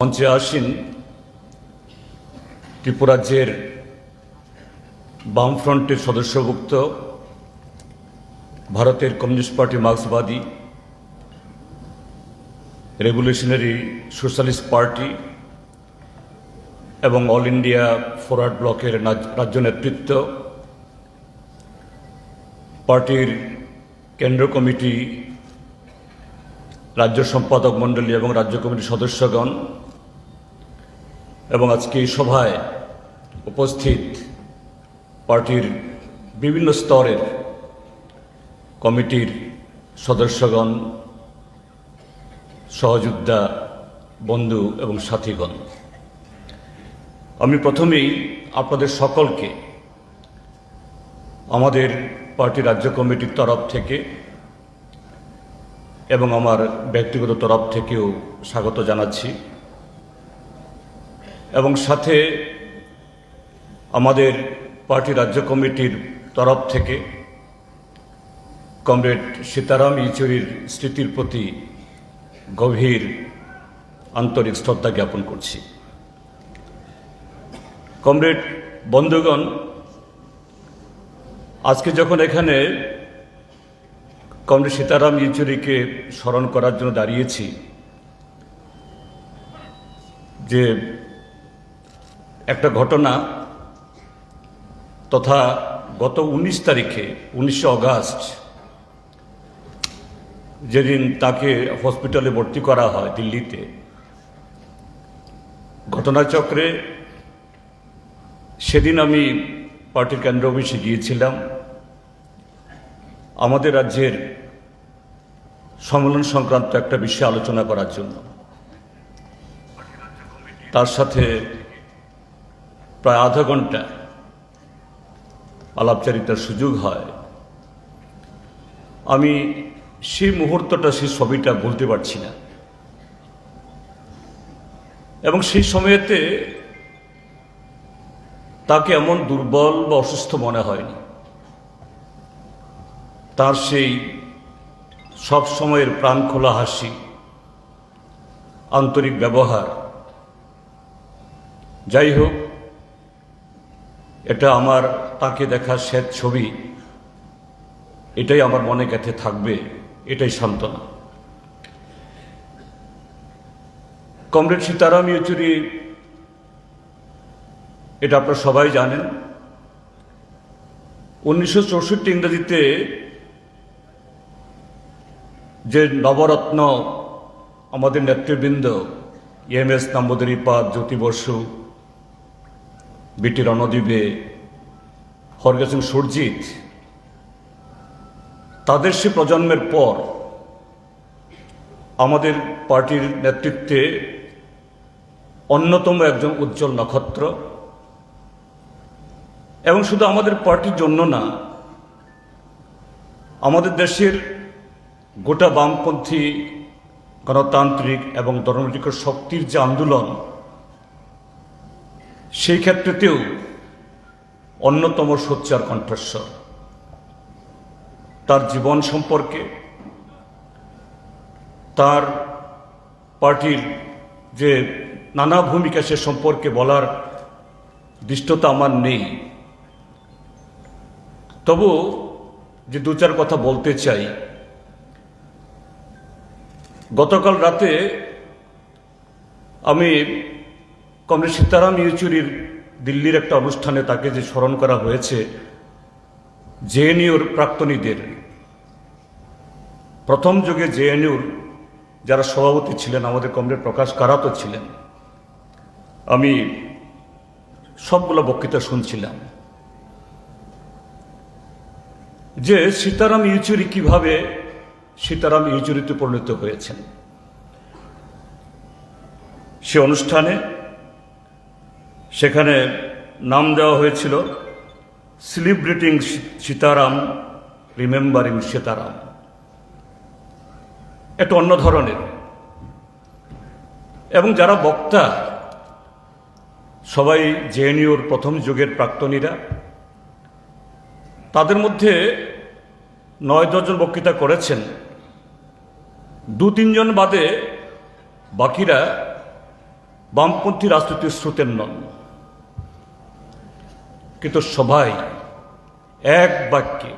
মঞ্চে আসীন ত্রিপুরাজ্যের বামফ্রন্টের সদস্যভুক্ত ভারতের কমিউনিস্ট পার্টি মার্ক্সবাদী রেভলিউশনারি সোশ্যালিস্ট পার্টি এবং অল ইন্ডিয়া ফরওয়ার্ড ব্লকের রাজ্য নেতৃত্ব পার্টির কেন্দ্র কমিটি রাজ্য সম্পাদক মণ্ডলী এবং রাজ্য কমিটির সদস্যগণ এবং আজকে এই সভায় উপস্থিত পার্টির বিভিন্ন স্তরের কমিটির সদস্যগণ, সহযোদ্ধা, বন্ধু এবং সাথীগণ। আমি প্রথমেই আপনাদের সকলকে আমাদের পার্টি রাজ্য কমিটির তরফ থেকে এবং আমার ব্যক্তিগত তরফ থেকেও স্বাগত জানাচ্ছি। এবং সাথে আমাদের পার্টি রাজ্য কমিটির তরফ থেকে কমরেড সীতারাম ইচুরির স্মৃতির প্রতি গভীর আন্তরিক শ্রদ্ধা জ্ঞাপন করছি। কমরেড বন্ধুগণ, আজকে যখন এখানে কমরেড সীতারাম ইচুরিকে স্মরণ করার জন্য দাঁড়িয়েছি, যে একটা ঘটনা তথা গত উনিশ তারিখে, উনিশে অগাস্ট, যেদিন তাকে হসপিটালে ভর্তি করা হয় দিল্লিতে। ঘটনাচক্রে সেদিন আমি পার্টির কেন্দ্র অফিসে গিয়েছিলাম। আমাদের রাজ্যের সম্মেলন সংক্রান্ত একটা বিষয়ে আলোচনা করার জন্য। তার সাথে প্রায় আধা ঘণ্টা আলাপচারিতার সুযোগ হয়। আমি সেই মুহূর্তটা, সেই ছবিটা বলতে পারছি না। এবং সেই সময়েতে তাকে এমন দুর্বল বা অসুস্থ মনে হয়নি। তার সেই সব সময়ের প্রাণ খোলা হাসি, আন্তরিক ব্যবহার, যাই হোক এটা আমার তাকে দেখা শ্বেত ছবি। এটাই আমার মনে গেঁথে থাকবে, এটাই সান্ত্বনা। কমরেড সীতারাম ইয়েচুরি, এটা আপনারা সবাই জানেন। উনিশশো চৌষট্টি ইংরেজিতে যে নবরত্ন আমাদের নেতৃবৃন্দ, M S Namboodiripad Jyoti Basu BT রণদ্বীপে হরগে Singh Surajit, তাদের সে প্রজন্মের পর আমাদের পার্টির নেতৃত্বে অন্যতম একজন উজ্জ্বল নক্ষত্র। এবং শুধু আমাদের পার্টির জন্য না, আমাদের দেশের গোটা বামপন্থী গণতান্ত্রিক এবং ধর্মনিরপেক্ষ শক্তির যে আন্দোলন সেই ক্ষেত্রেতেও অন্যতম সোচ্চার কণ্ঠস্বর। তার জীবন সম্পর্কে, তার পার্টির যে নানা ভূমিকা সে সম্পর্কে বলার দৃষ্টতা আমার নেই। তবু যে দু চার কথা বলতে চাই, গতকাল রাতে আমি কমরেড সীতারাম ইয়েচুরির দিল্লির একটা অনুষ্ঠানে তাকে যে স্মরণ করা হয়েছে জেএনইউর প্রাক্তনীদের প্রথম যুগে জেএনইউর যারা সভাপতি ছিলেন, আমাদের কমরেড প্রকাশ কারাতও ছিলেন। আমি সবগুলো বক্তৃতা শুনছিলাম। যে সীতারাম ইয়েচুরি কীভাবে সীতারাম ইয়েচুরিতে পরিণত হয়েছেন। সে অনুষ্ঠানে সেখানে নাম দেওয়া হয়েছিল সেলিব্রেটিং সীতারাম, রিমেম্বারিং সীতারাম। একটু অন্য ধরনের। এবং যারা বক্তা, সবাই জেএনইউর প্রথম যুগের প্রাক্তনীরা, তাদের মধ্যে নয় দশজন বক্তৃতা করেছেন। দু তিনজন বাদে বাকিরা বামপন্থী রাজনীতির স্রোতের নন। কিন্তু সবাই এক বাক্যে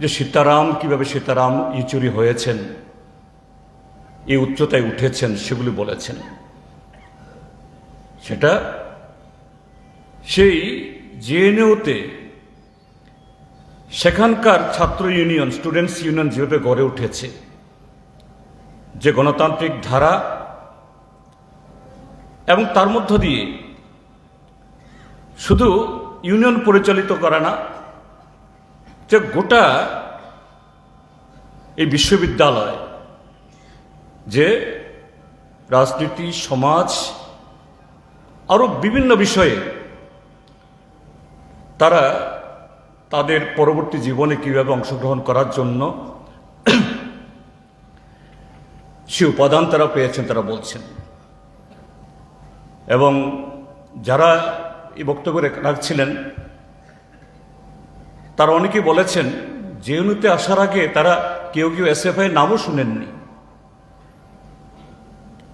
যে সীতারাম, কীভাবে সীতারাম ইচুরি হয়েছেন, এই উচ্চতায় উঠেছেন, সেগুলি বলেছেন। সেটা সেই জেএনইউতে সেখানকার ছাত্র ইউনিয়ন, স্টুডেন্টস ইউনিয়ন যেভাবে গড়ে উঠেছে, যে গণতান্ত্রিক ধারা এবং তার মধ্য দিয়ে শুধু ইউনিয়ন পরিচালিত করা না, যে গোটা এই বিশ্ববিদ্যালয়, যে রাজনীতি, সমাজ আরও বিভিন্ন বিষয়ে তারা তাদের পরবর্তী জীবনে কীভাবে অংশগ্রহণ করার জন্য সে উপাদান তারা পেয়েছেন, তারা বলছেন। এবং যারা এই বক্তব্য রেখ- রাখছিলেন। তারা অনেকেই বলেছেন, জেএনইউতে আসার আগে তারা কেউ কেউ এসএফআই নামও শুনেননি।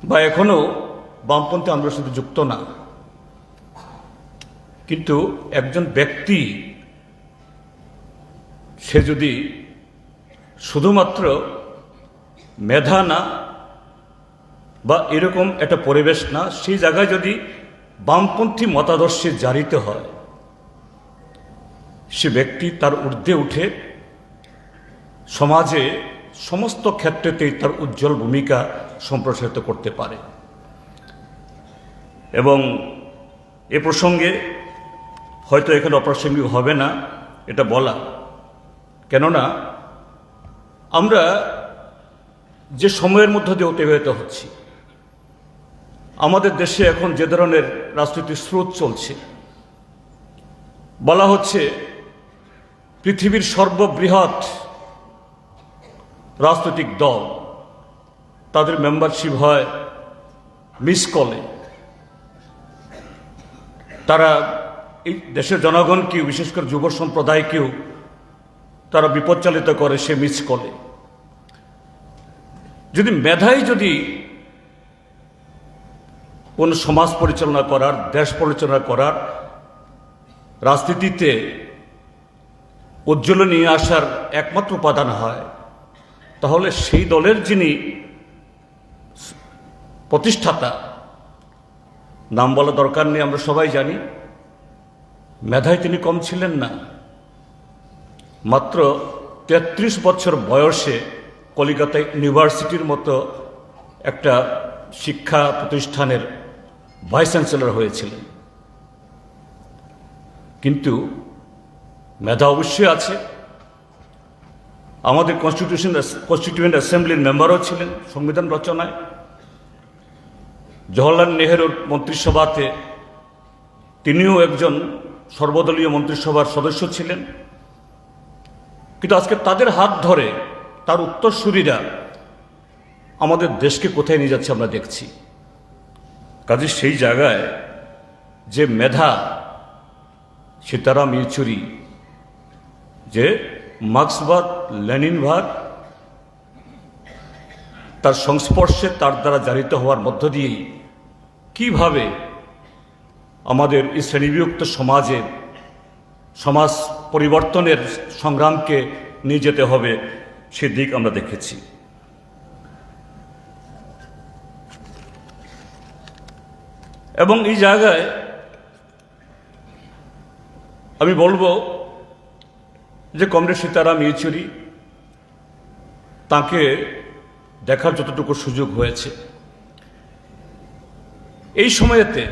বা এখনও বামপন্থী আন্দোলনের সাথে যুক্ত না। কিন্তু একজন ব্যক্তি, সে যদি শুধুমাত্র মেধা না বা এরকম একটা পরিবেশ না, সেই জায়গায় যদি বামপন্থী মতাদর্শে জারিত হয়। সে ব্যক্তি তার ঊর্ধ্বে উঠে সমাজে সমস্ত ক্ষেত্রেতেই তার উজ্জ্বল ভূমিকা সম্প্রসারিত করতে পারে। এবং এ প্রসঙ্গে হয়তো এখানে অপ্রাসঙ্গিক হবে না এটা বলা। কেননা আমরা যে সময়ের মধ্য দিয়ে অতিবাহিত হচ্ছি আমাদের দেশে এখন যে ধরনের রাজনৈতিক স্রোত চলছে, বলা হচ্ছে পৃথিবীর সর্ববৃহৎ রাজনৈতিক দল, তাদের মেম্বারশিপ হয় মিস কলে তারা এই দেশের জনগণকেও, বিশেষ করে যুব সম্প্রদায়কেও তারা বিপদচালিত করে সে মিস কলে যদি মেধাই যদি কোনো সমাজ পরিচালনা করার, দেশ পরিচালনা করার রাজনীতিতে উজ্জ্বল নিয়ে আসার একমাত্র উপাদান হয়। তাহলে সেই দলের যিনি প্রতিষ্ঠাতা, নাম বলা দরকার নেই, আমরা সবাই জানি, মেধায় তিনি কম ছিলেন না। মাত্র তেত্রিশ বছর বয়সে কলিকাতা ইউনিভার্সিটির মতো একটা শিক্ষা প্রতিষ্ঠানের ভাইস চ্যান্সেলর হয়েছিলেন। কিন্তু মেধা অবশ্যই আছে। আমাদের কনস্টিটিউশন কনস্টিটিউয়েন্ট অ্যাসেম্বলির মেম্বারও ছিলেন সংবিধান রচনায়। জওহরলাল নেহেরুর মন্ত্রিসভাতে তিনিও একজন সর্বদলীয় মন্ত্রিসভার সদস্য ছিলেন। কিন্তু আজকে তাদের হাত ধরে, তার উত্তরসূরিরা আমাদের দেশকে কোথায় নিয়ে যাচ্ছে আমরা দেখছি। কাজে সেই জায়গায় যে মেধা, সীতারাম ইয়েচুরি, যে মার্ক্সবাদ, লেনিনবাদ, তার সংস্পর্শে তার দ্বারা জারিত হওয়ার মধ্য দিয়েই কীভাবে আমাদের এই শ্রেণীবিভক্ত সমাজে সমাজ পরিবর্তনের সংগ্রামকে নিয়ে যেতে হবে, সে দিক আমরা দেখেছি। এবং এই জায়গায় আমি বলব যে কমরেড সীতারাম ইয়েচুরি তাকে দেখার যতটুকু সুযোগ হয়েছে। এই সময়েতে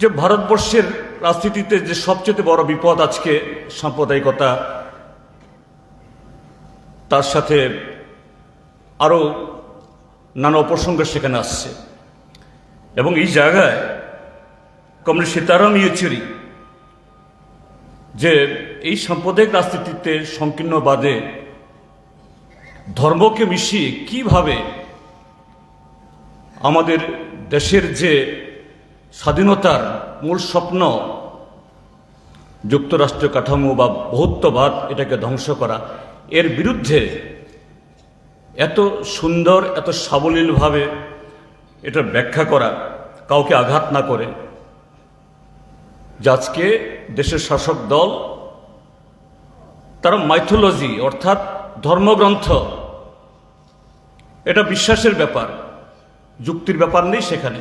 যে ভারতবর্ষের রাজনীতিতে যে সবচেয়ে বড় বিপদ আজকে সাম্প্রদায়িকতা, তার সাথে আরও নানা উপসঙ্গ সেখানে আসছে। এবং এই জায়গায় কমরেড সীতারাম ইয়েচুরি, যে এই সাম্প্রদায়িক রাজনীতিতে সংকীর্ণবাদে ধর্মকে মিশিয়ে কীভাবে আমাদের দেশের যে স্বাধীনতার মূল স্বপ্ন যুক্তরাষ্ট্রীয় কাঠামো বা বহুত্ববাদ এটাকে ধ্বংস করা, এর বিরুদ্ধে এত সুন্দর, এত সাবলীলভাবে এটা ব্যাখ্যা করা, কাউকে আঘাত না করে। যে আজকে দেশের শাসক দল, তারা মাইথোলজি, অর্থাৎ ধর্মগ্রন্থ। এটা বিশ্বাসের ব্যাপার, যুক্তির ব্যাপার নেই সেখানে।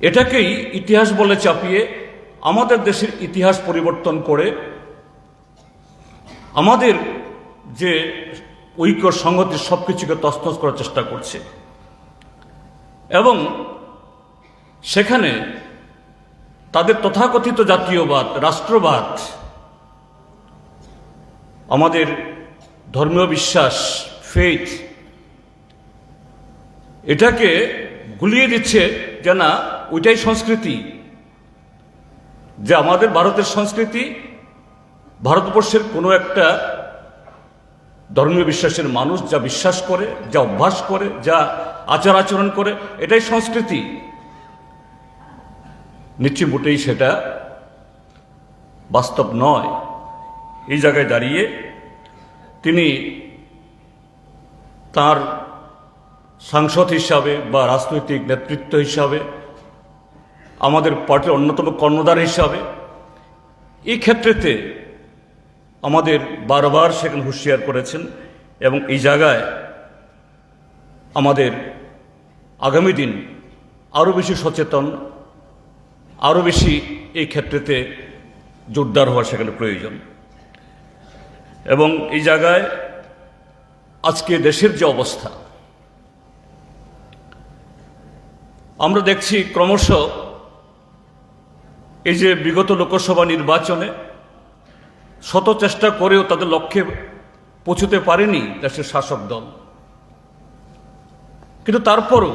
এটাকেই ইতিহাস বলে চাপিয়ে আমাদের দেশের ইতিহাস পরিবর্তন করে, আমাদের যে ঐক্য সংহতির সব কিছুকে তছনছ করার চেষ্টা করছে। এবং সেখানে তাদের তথাকথিত জাতীয়বাদ, রাষ্ট্রবাদ, আমাদের ধর্মীয় বিশ্বাস ফেথ এটাকে গুলিয়ে দিচ্ছে যে না, ওইটাই সংস্কৃতি। যে আমাদের ভারতের সংস্কৃতি ভারতবর্ষের কোনো একটা ধর্মীয় বিশ্বাসের মানুষ যা বিশ্বাস করে, যা অভ্যাস করে, যা আচার আচরণ করে, এটাই সংস্কৃতি। নিশ্চয় মোটেই সেটা বাস্তব নয়। এই জায়গায় দাঁড়িয়ে তিনি তার সাংসদ হিসাবে বা রাজনৈতিক নেতৃত্ব হিসাবে, আমাদের পার্টির অন্যতম কর্ণধার হিসাবে এই ক্ষেত্রেতে আমাদের বারবার সেখানে হুঁশিয়ার করেছেন এবং এই জায়গায় আমাদের আগামী দিন আরও বেশি সচেতন আরও বেশি এই ক্ষেত্রেতে জোরদার হওয়া সেখানে প্রয়োজন। এবং এই জায়গায় আজকে দেশের যে অবস্থা, আমরা দেখছি ক্রমশ এই যে বিগত লোকসভা নির্বাচনে শত চেষ্টা করেও তাদের লক্ষ্যে পৌঁছতে পারেনি দেশের শাসক দল। কিন্তু তারপরও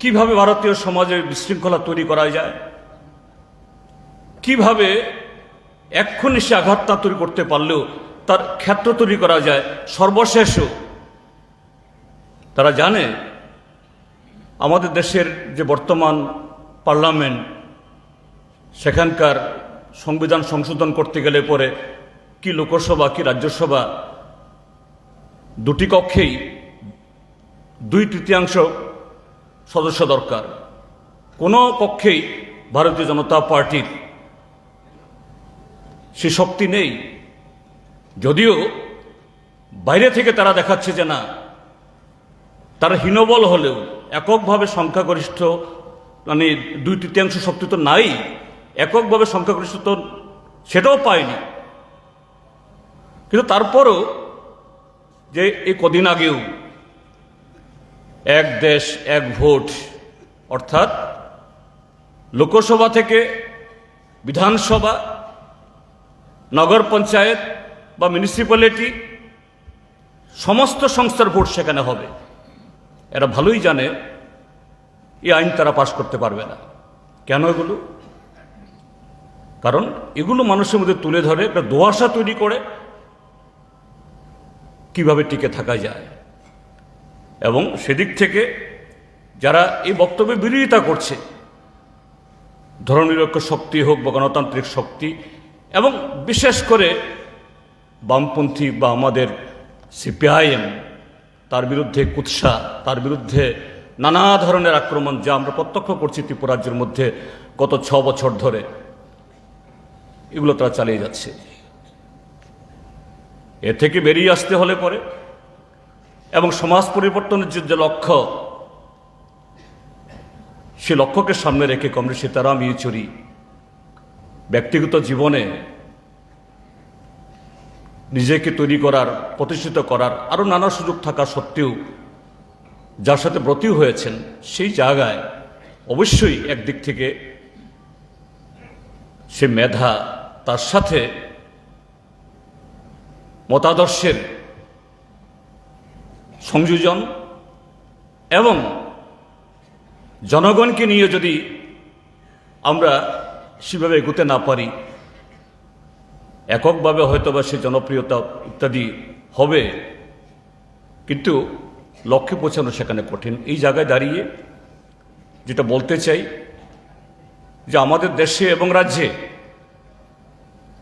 কীভাবে ভারতীয় সমাজে বিশৃঙ্খলা তৈরি করা যায়? কীভাবে এক্ষুনি সে আঘাত না তৈরি করতে পারলেও তার ক্ষেত্র তৈরি করা যায়? সর্বশেষও তারা জানে আমাদের দেশের যে বর্তমান পার্লামেন্ট, সেখানকার সংবিধান সংশোধন করতে গেলে পরে কি লোকসভা, কি রাজ্যসভা, দুটি কক্ষেই দুই তৃতীয়াংশ সদস্য দরকার। কোনো পক্ষেই ভারতীয় জনতা পার্টির সে শক্তি নেই। যদিও বাইরে থেকে তারা দেখাচ্ছে যে না, তারা হীনবল হলেও এককভাবে সংখ্যাগরিষ্ঠ মানে দুই তৃতীয়াংশ শক্তি তো নাই, এককভাবে সংখ্যাগরিষ্ঠ তো সেটাও পায়নি। কিন্তু তারপরও যে এই কদিন আগেও এক দেশ, এক ভোট, অর্থাৎ লোকসভা থেকে বিধানসভা, নগর পঞ্চায়েত বা মিউনিসিপ্যালিটি সমস্ত সংস্থার ভোট সেখানে হবে। এরা ভালোই জানে এই আইন তারা পাশ করতে পারবে না। কেন এগুলো? কারণ এগুলো মানুষের মধ্যে তুলে ধরে, একটা দোয়াশা তৈরি করে কীভাবে টিকে থাকা যায়। এবং সেদিক থেকে যারা এই বক্তব্যে বিরোধিতা করছে, ধর্মনিরপেক্ষ শক্তি হোক বা গণতান্ত্রিক শক্তি, এবং বিশেষ করে বামপন্থী বা আমাদের সিপিআইএম, তার বিরুদ্ধে কুৎসা, তার বিরুদ্ধে নানা ধরনের আক্রমণ যা আমরা প্রত্যক্ষ করছি ত্রিপুরা রাজ্যের মধ্যে গত ছ বছর ধরে, এগুলো তারা চালিয়ে যাচ্ছে। এ থেকে বেরিয়ে আসতে হলে পরে এবং সমাজ পরিবর্তনের যে লক্ষ্য, সে লক্ষ্যকে সামনে রেখে কমরেড সীতারাম ইয়েচুরি ব্যক্তিগত জীবনে নিজেকে তৈরি করার, প্রতিষ্ঠিত করার, আরও নানা সুযোগ থাকা সত্ত্বেও যার সাথে ব্রতী হয়েছেন, সেই জায়গায় অবশ্যই একদিক থেকে সে মেধা, তার সাথে মতাদর্শের সংযোজন এবং জনগণকে নিয়ে যদি আমরা সেভাবে এগোতে না পারি, এককভাবে হয়তো বা সে জনপ্রিয়তা ইত্যাদি হবে, কিন্তু লক্ষ্যে পৌঁছানো সেখানে কঠিন। এই জায়গায় দাঁড়িয়ে যেটা বলতে চাই, যে আমাদের দেশে এবং রাজ্যে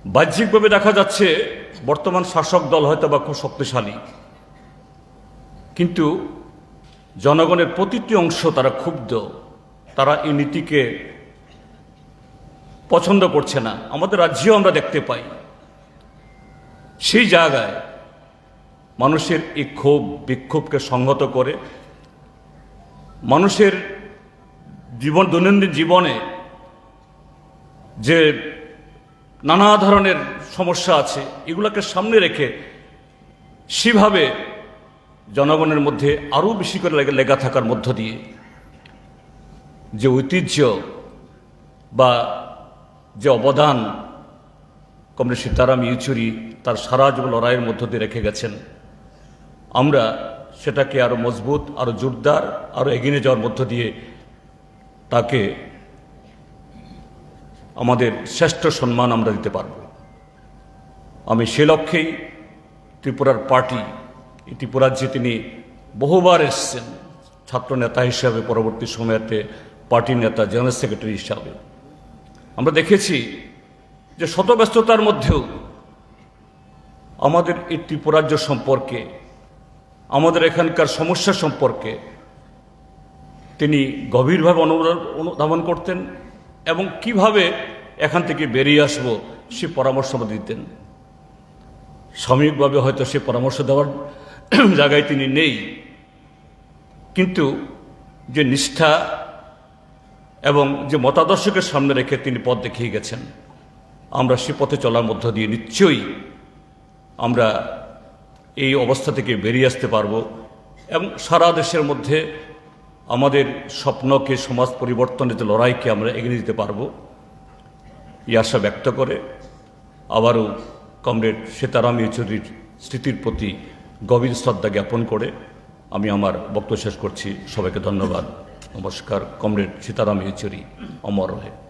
বাহ্যিকভাবে দেখা যাচ্ছে বর্তমান শাসক দল হয়তো বা খুব শক্তিশালী। কিন্তু জনগণের প্রতিটি অংশ তারা ক্ষুব্ধ। তারা এই নীতিকে পছন্দ করছে না। আমাদের রাজ্যেও আমরা দেখতে পাই। সেই জায়গায় মানুষের এই ক্ষোভ, বিক্ষোভকে সংহত করে মানুষের জীবন, দৈনন্দিন জীবনে যে নানা ধরনের সমস্যা আছে, এগুলোকে সামনে রেখে সেভাবে জনগণের মধ্যে আরও বেশি করে লেগা থাকার মধ্য দিয়ে যে ঐতিহ্য বা যে অবদান কমরেড সীতারাম ইয়েচুরি তার সারা জীবন লড়াইয়ের মধ্য দিয়ে রেখে গেছেন, আমরা সেটাকে আরও মজবুত, আরও জোরদার, আরও এগিয়ে যাওয়ার মধ্য দিয়ে তাকে আমাদের শ্রেষ্ঠ সম্মান আমরা দিতে পারব। আমি সে লক্ষ্যেই ত্রিপুরার পার্টি ত্রিপুরার তিনি বহুবার এসছেন ছাত্র নেতা হিসাবে, পরবর্তী সময়তে পার্টির নেতা, জেনারেল সেক্রেটারি হিসাবে। আমরা দেখেছি যে শতব্যস্ততার মধ্যেও আমাদের এই ত্রিপুরাজ্য সম্পর্কে, আমাদের এখানকার সমস্যা সম্পর্কে তিনি গভীরভাবে অনুধাবন করতেন এবং কীভাবে এখান থেকে বেরিয়ে আসব সে পরামর্শ দিতেন। সাময়িকভাবে হয়তো সে পরামর্শ দেওয়ার জায়গায় তিনি নেই। কিন্তু যে নিষ্ঠা এবং যে মতাদর্শকে সামনে রেখে তিনি পথ দেখিয়ে গেছেন, আমরা সে পথে চলার মধ্য দিয়ে নিশ্চয়ই আমরা এই অবস্থা থেকে বেরিয়ে আসতে পারব এবং সারা দেশের মধ্যে আমাদের স্বপ্নকে, সমাজ পরিবর্তনের যে লড়াইকে আমরা এগিয়ে দিতে পারব, এই আশা ব্যক্ত করে আবারও কমরেড সীতারাম ইয়েচুরির স্মৃতির প্রতি গভীর শ্রদ্ধা জ্ঞাপন করে আমি আমার বক্তব্য শেষ করছি। সবাইকে ধন্যবাদ। নমস্কার। কমরেড সীতারাম ইয়েচুরি, অমর রহে।